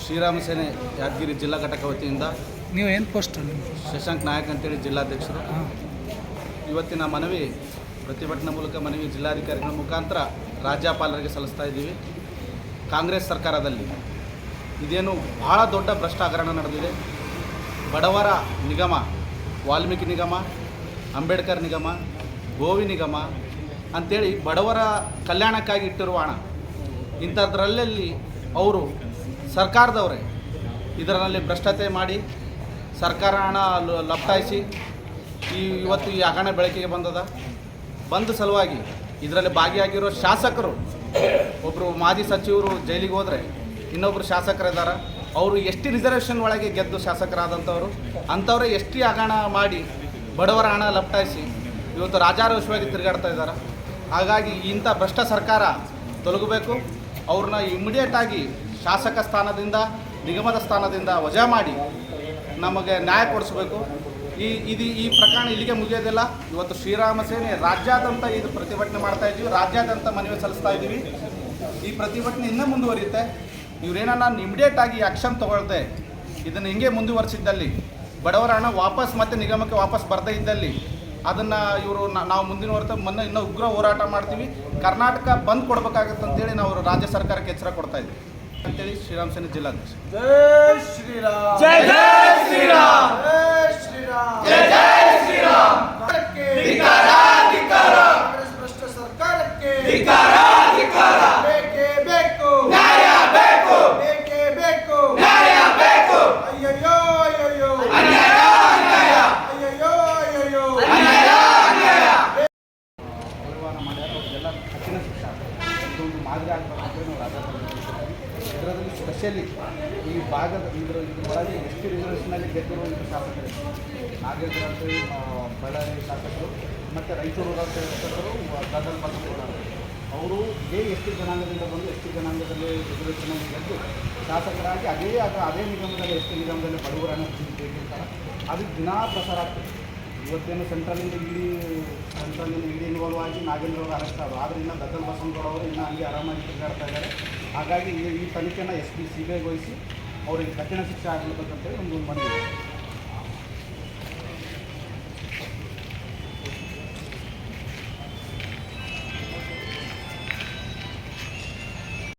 ಶ್ರೀರಾಮ ಸೇನೆ ಯಾದಗಿರಿ ಜಿಲ್ಲಾ ಘಟಕ ವತಿಯಿಂದ ನೀವು ಏನು ಪೋಸ್ಟ್ ಶಶಾಂಕ್ ನಾಯಕ್ ಅಂತೇಳಿ ಜಿಲ್ಲಾಧ್ಯಕ್ಷರು. ಇವತ್ತಿನ ಮನವಿ ಪ್ರತಿಭಟನೆ ಮೂಲಕ ಮನವಿ ಜಿಲ್ಲಾಧಿಕಾರಿಗಳ ಮುಖಾಂತರ ರಾಜ್ಯಪಾಲರಿಗೆ ಸಲ್ಲಿಸ್ತಾ ಇದ್ದೀವಿ. ಕಾಂಗ್ರೆಸ್ ಸರ್ಕಾರದಲ್ಲಿ ಇದೇನು ಭಾಳ ದೊಡ್ಡ ಭ್ರಷ್ಟ ಹಗರಣ ನಡೆದಿದೆ. ಬಡವರ ನಿಗಮ ವಾಲ್ಮೀಕಿ ನಿಗಮ ಅಂಬೇಡ್ಕರ್ ನಿಗಮ ಗೋವಿ ನಿಗಮ ಅಂಥೇಳಿ ಬಡವರ ಕಲ್ಯಾಣಕ್ಕಾಗಿ ಇಟ್ಟಿರುವ ಹಣ. ಇಂಥದ್ರಲ್ಲಿ ಅವರು ಸರ್ಕಾರದವರೇ, ಇದರಲ್ಲಿ ಭ್ರಷ್ಟತೆ ಮಾಡಿ ಸರ್ಕಾರ ಹಣ ಲಪ್ತಾಯಿಸಿ, ಈ ಇವತ್ತು ಈ ಹಗರಣ ಬೆಳಕಿಗೆ ಬಂದದ. ಬಂದ ಸಲುವಾಗಿ ಇದರಲ್ಲಿ ಭಾಗಿಯಾಗಿರೋ ಶಾಸಕರು ಒಬ್ಬರು ಮಾಜಿ ಸಚಿವರು ಜೈಲಿಗೆ ಹೋದರೆ ಇನ್ನೊಬ್ಬರು ಶಾಸಕರಿದ್ದಾರೆ. ಅವರು ಎಷ್ಟು ರಿಸರ್ವೇಷನ್ ಒಳಗೆ ಗೆದ್ದು ಶಾಸಕರಾದಂಥವ್ರು, ಅಂಥವರೇ ಎಷ್ಟು ಹಗರಣ ಮಾಡಿ ಬಡವರ ಹಣ ಲಪ್ಟಾಯಿಸಿ ಇವತ್ತು ರಾಜಾರೋಷವಾಗಿ ತಿರುಗಾಡ್ತಾ ಇದ್ದಾರೆ. ಹಾಗಾಗಿ ಇಂಥ ಭ್ರಷ್ಟ ಸರ್ಕಾರ ತೊಲಗಬೇಕು. ಅವ್ರನ್ನ ಇಮಿಡಿಯೇಟಾಗಿ ಶಾಸಕ ಸ್ಥಾನದಿಂದ, ನಿಗಮದ ಸ್ಥಾನದಿಂದ ವಜಾ ಮಾಡಿ ನಮಗೆ ನ್ಯಾಯ ಕೊಡಿಸ್ಬೇಕು. ಈ ಇದು ಈ ಪ್ರಕರಣ ಇಲ್ಲಿಗೆ ಮುಗಿಯೋದಿಲ್ಲ. ಇವತ್ತು ಶ್ರೀರಾಮ ಸೇನೆ ರಾಜ್ಯಾದ್ಯಂತ ಇದು ಪ್ರತಿಭಟನೆ ಮಾಡ್ತಾ ಇದ್ದೀವಿ. ರಾಜ್ಯಾದ್ಯಂತ ಮನವಿ ಸಲ್ಲಿಸ್ತಾ ಇದ್ದೀವಿ. ಈ ಪ್ರತಿಭಟನೆ ಇನ್ನೂ ಮುಂದುವರಿಯುತ್ತೆ. ಇವರೇನ ಇಮಿಡಿಯೇಟ್ ಆಗಿ ಆ್ಯಕ್ಷನ್ ತೊಗೊಳ್ತೆ ಇದನ್ನು ಹಿಂಗೆ ಮುಂದುವರಿಸಿದ್ದಲ್ಲಿ, ಬಡವರ ಹಣ ವಾಪಸ್ ಮತ್ತೆ ನಿಗಮಕ್ಕೆ ವಾಪಸ್ ಬರದೇ ಇದ್ದಲ್ಲಿ, ಅದನ್ನು ಇವರು ನಾವು ಮುಂದಿನ ವರ್ಷ ಮೊನ್ನೆ ಇನ್ನೂ ಉಗ್ರ ಹೋರಾಟ ಮಾಡ್ತೀವಿ. ಕರ್ನಾಟಕ ಬಂದ್ ಕೊಡಬೇಕಾಗತ್ತೆ ಅಂತೇಳಿ ನಾವು ರಾಜ್ಯ ಸರ್ಕಾರಕ್ಕೆ ಎಚ್ಚರ ಕೊಡ್ತಾ ಇದ್ದೀವಿ. ಅಂತೇಳಿ ಶ್ರೀರಾಮ್ ಸೇನೆ ಜಿಲ್ಲಾಧ್ಯಕ್ಷ ಜೈ ಶ್ರೀರಾಮ್ ಜೈ ಜೈ ಶ್ರೀರಾಮ್ ಜೈ ಶ್ರೀರಾಮ್ ಜೈ ಜೈ ಶ್ರೀರಾಮ್ ಧಿಕಾರ ಧಿಕಾರ ಭ್ರಷ್ಟ ಸರ್ಕಾರಕ್ಕೆ ಧಿಕಾರ ಧಿಕಾರ ಬೇಕೇ ಬೇಕು ನ್ಯಾಯ ಬೇಕು ಬೇಕೇ ಬೇಕು ನ್ಯಾಯ ಬೇಕು ಅಯ್ಯಯ್ಯೋ ಅಯ್ಯಯ್ಯೋ ಅನ್ಯಾಯ ಅನ್ಯಾಯ ಅಯ್ಯಯ್ಯೋ ಅಯ್ಯಯ್ಯೋ ಅನ್ಯಾಯ ಅನ್ಯಾಯ ಮಾಡ್ಯಾರ ಅವ್ರಿಗೆಲ್ಲ ಕಠಿಣ ಶಿಕ್ಷೆ ಮಾದರಿ ಆಗ್ತಾರೆ ಇದರಲ್ಲಿ ಸ್ಪೆಷಲಿ ಈ ಭಾಗದ ಇದ್ರ ಒಳಗೆ ಎಷ್ಟು ರಿಸರ್ವೇಷನಲ್ಲಿ ಗೆದ್ದಿರೋ ಇದು ಶಾಸಕರು ನಾಗೇಂದ್ರ ಬಳ್ಳಾರಿ ಶಾಸಕರು ಮತ್ತು ರಾಯಚೂರು ಶಾಸಕರು ಗದಲ್ ಬಂದು ಅವರು ಇದೇ ಎಷ್ಟು ಜನಾಂಗದಿಂದ ಬಂದು ಎಷ್ಟು ಜನಾಂಗದಲ್ಲಿ ರಿಸರ್ವೇಷನಲ್ಲಿ ಗೆದ್ದು ಶಾಸಕರಾಗಿ ಅದೇ ಅದೇ ನಿಗಮದಲ್ಲಿ, ಎಷ್ಟು ನಿಗಮದಲ್ಲಿ ಬಡವರನ್ನು ಅದು ದಿನಾ ಪ್ರಸಾರ ಆಗ್ತದೆ. ಇವತ್ತೇನು ಸೆಂಟ್ರಲಿಂದ ಇಡೀ ಸೆಂಟ್ರಲಿಂದ ಇಡೀ ಇನ್ವಾಲ್ವ್ ಆಗಿ ನಾಗೇಂದ್ರ ಅವರು ಅರೆಸ್ಟ್ ಆದರು. ಆದರೆ ಇನ್ನು ಬಸವನಗೌಡ ಅವರು ಇನ್ನೂ ಹಂಗೆ ಆರಾಮಾಗಿ ತಿರುಗಾಡ್ತಾ ಇದ್ದಾರೆ. ಹಾಗಾಗಿ ಈ ಈ ತನಿಖೆನ S P C B I ವಹಿಸಿ ಅವರಿಗೆ ಕಠಿಣ ಶಿಕ್ಷೆ ಆಗಬೇಕಂತೇಳಿ ಒಂದು ಮನವಿ.